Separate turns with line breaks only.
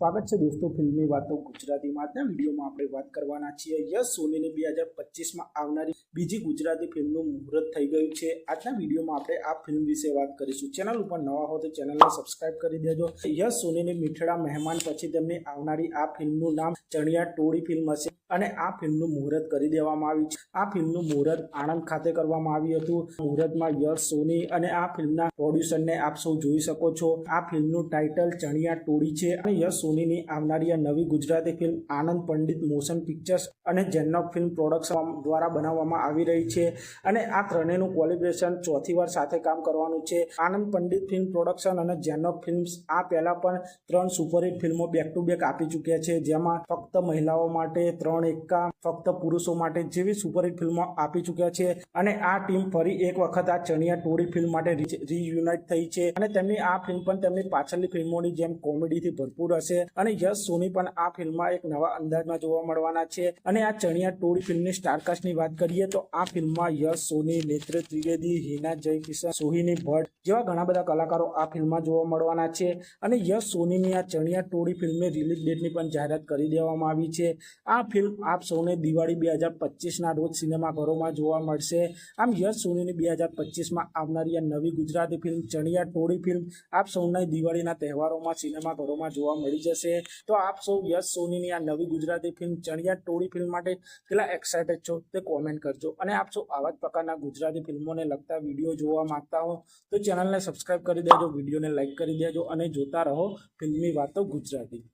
સ્વાગત છે દોસ્તો, ફિલ્મી વાતો ગુજરાતીમાં આજના વિડીયોમાં આપણે વાત કરવાના છીએ. યસ, સોનીની બે હજાર પચીસમાં આવનારી બીજી ગુજરાતી ફિલ્મનું મુહૂર્ત થઈ ગયું છે. આજના વિડીયોમાં આપણે આ ફિલ્મ વિશે વાત કરીશું. ચેનલ ઉપર નવા હો તો ચેનલને સબસ્ક્રાઇબ કરી દેજો. યસ, સોનીની મીઠડા મહેમાન પછી તેમની આવનારી આ ફિલ્મનું નામ ચણિયા ટોળી ફિલ્મ હશે. અને આ ફિલ્મનું મુહૂર્ત કરી દેવામાં આવ્યું છે. આ ફિલ્મનું મુહૂર્ત આણંદ ખાતે કરવામાં આવ્યું હતું. મુહૂર્તમાં યશ, સોની અને આ ફિલ્મના પ્રોડ્યુસરને આપ સૌ જોઈ શકો છો. આ ફિલ્મનું ટાઇટલ ચણિયા ટોળી છે અને યશ, સોનીની આવનારી આ નવી Gujarati film Anand Pandit motion pictures અને જેનોક ફિલ્મ પ્રોડક્શન દ્વારા બનાવવામાં આવી રહી છે અને આ ત્રણેયનું કોલિબ્રેશન ચોથી વાર સાથે કામ કરવાનું છે. આનંદ પંડિત ફિલ્મ પ્રોડક્શન અને જેનોક ફિલ્મ્સ આ પહેલા પણ ત્રણ સુપરહિટ ફિલ્મો બેક ટુ બેક આપી ચૂક્યા છે, જેમાં ફક્ત મહિલાઓ માટે ત્રણ એકા ફક્ત પુરુષો માટે જેવી સુપરહિટ ફિલ્મો આપી ચૂક્યા છે. અને આ ટીમ ફરી એક વખત આ ચણિયા ટોળી ફિલ્મ માટે રીયુનાઇટ થઈ છે. અને તેમની આ ફિલ્મ પણ તેમની પાછળની ફિલ્મોની જેમ કોમેડીથી ભરપૂર હશે. અને યશ સોની પણ આ ફિલ્મમાં એક નવા અંદાજમાં જોવા મળવાના છે. અને આ ચણિયા ટોળી ફિલ્મની સ્ટારકાસ્ટની વાત કરીએ તો આ ફિલ્મમાં યશ સોની, નેત્ર ત્રિવેદી, હિના જયકિશન, સોહિની ભટ્ટ જેવા ઘણા બધા કલાકારો આ ફિલ્મમાં જોવા મળવાના છે. અને યશ સોનીની આ ચણિયા ટોળી ફિલ્મની રિલીઝ ડેટની પણ જાહેરાત કરી દેવામાં આવી છે. આ ફિલ્મ આપ સૌને દિવાળી બે હજાર પચીસના રોજ સિનેમાઘરોમાં જોવા મળશે. આમ યશ સોનીની બે હજાર પચીસમાં આવનારી આ નવી ગુજરાતી ફિલ્મ ચણિયા ટોળી ફિલ્મ આપ સૌને દિવાળીના તહેવારોમાં સિનેમાઘરોમાં જોવા મળી જશે. તો આપ સૌ યશ સોનીની આ નવી ગુજરાતી ફિલ્મ ચણિયા ટોળી ફિલ્મ માટે કેટલા એક્સાઇટેડ છો તે કોમેન્ટ કરજો. અને આપ સૌ આવા જ પ્રકારના ગુજરાતી ફિલ્મોને લગતા વીડિયો જોવા માંગતા હો તો ચેનલને સબસ્ક્રાઇબ કરી દેજો, વિડીયોને લાઇક કરી દેજો અને જોતા રહો ફિલ્મની વાતો ગુજરાતી.